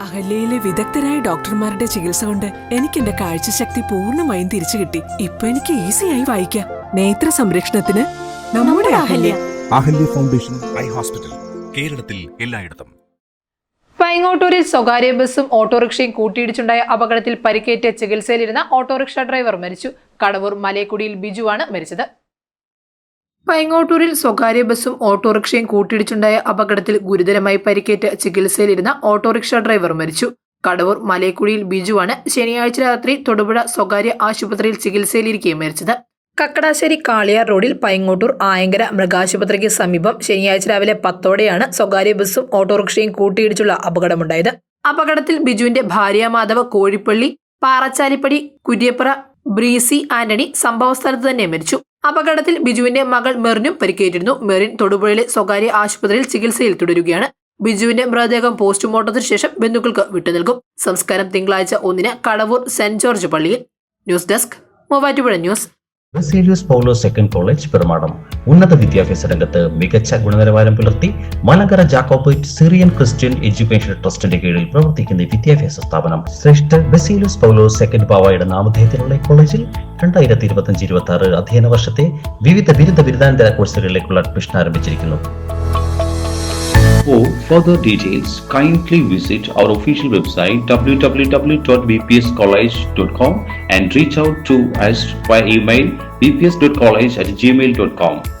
അഹല്യയിലെ വിദഗ്ധരായ ഡോക്ടർമാരുടെ ചികിത്സ കൊണ്ട് എനിക്ക് എന്റെ കാഴ്ചശക്തി പൂർണമായും തിരിച്ചു കിട്ടി. ഇപ്പൊ എനിക്ക് ഈസിയായി വായിക്കാം. നേത്ര സംരക്ഷണത്തിന് നമ്മുടെ Ahalya. Ahalya foundation eye hospital കേരളത്തിൽ എല്ലായിടത്തും. പൈങ്ങോട്ടൂരിൽ സ്വകാര്യ ബസ്സും ഓട്ടോറിക്ഷയും കൂട്ടിയിടിച്ചുണ്ടായ അപകടത്തിൽ പരിക്കേറ്റ ചികിത്സയിലിരുന്ന ഓട്ടോറിക്ഷ ഡ്രൈവർ മരിച്ചു. കടവൂർ മലയക്കുടിയിൽ ബിജുവാണ് മരിച്ചത്. പൈങ്ങോട്ടൂരിൽ സ്വകാര്യ ബസ്സും ഓട്ടോറിക്ഷയും കൂട്ടിയിടിച്ചുണ്ടായ അപകടത്തിൽ ഗുരുതരമായി പരിക്കേറ്റ് ചികിത്സയിലിരുന്ന ഓട്ടോറിക്ഷ ഡ്രൈവർ മരിച്ചു. കടവൂർ മലയക്കുഴിയിൽ ബിജുവാണ് ശനിയാഴ്ച രാത്രി തൊടുപുഴ സ്വകാര്യ ആശുപത്രിയിൽ ചികിത്സയിലിരിക്കെ മരിച്ചത്. കക്കടാശ്ശേരി കാളിയാർ റോഡിൽ പൈങ്ങോട്ടൂർ ആയങ്കര മൃഗാശുപത്രിക്ക് സമീപം ശനിയാഴ്ച രാവിലെ പത്തോടെയാണ് സ്വകാര്യ ബസ്സും ഓട്ടോറിക്ഷയും കൂട്ടിയിടിച്ചുള്ള അപകടമുണ്ടായത്. അപകടത്തിൽ ബിജുവിന്റെ ഭാര്യ മാധവ കോഴിപ്പള്ളി പാറച്ചാലിപ്പടി കുര്യപ്ര ബ്രീസി ആന്റണി സംഭവസ്ഥലത്ത് തന്നെ മരിച്ചു. അപകടത്തിൽ ബിജുവിന്റെ മകൾ മെറിനും പരിക്കേറ്റിരുന്നു. മെറിൻ തൊടുപുഴയിലെ സ്വകാര്യ ആശുപത്രിയിൽ ചികിത്സയിൽ തുടരുകയാണ്. ബിജുവിന്റെ മൃതദേഹം പോസ്റ്റ്മോർട്ടത്തിന് ശേഷം ബന്ധുക്കൾക്ക് വിട്ടുനൽകും സംസ്കാരം തിങ്കളാഴ്ച ഒന്നിന് കടവൂർ സെന്റ് ജോർജ് പള്ളിയിൽ. News desk Muvattupuzha news. Second college Perumadam ഉന്നത വിദ്യാഭ്യാസ രംഗത്ത് മികച്ച ഗുണനിലവാരം പുലർത്തി Malankara Jacobite Syrian Christian education ട്രസ്റ്റിന്റെ കീഴിൽ പ്രവർത്തിക്കുന്ന വിദ്യാഭ്യാസ സ്ഥാപനം ശ്രേഷ്ഠ ബസേലിയസ് പൗലോസ് സെക്കൻഡ് ബാവയുടെ നാമധേയത്തിലുള്ള കോളേജിൽ രണ്ടായിരത്തി ഇരുപത്തി ഇരുപത്തി ആറ് അധ്യയന വർഷത്തെ വിവിധ ബിരുദ ബിരുദാനന്തര കോഴ്സുകളിലേക്കുള്ള അഡ്മിഷൻ ആരംഭിച്ചിരിക്കുന്നു For further details, kindly visit our official website www.bpscollege.com and reach out to us via email bps.college at gmail.com.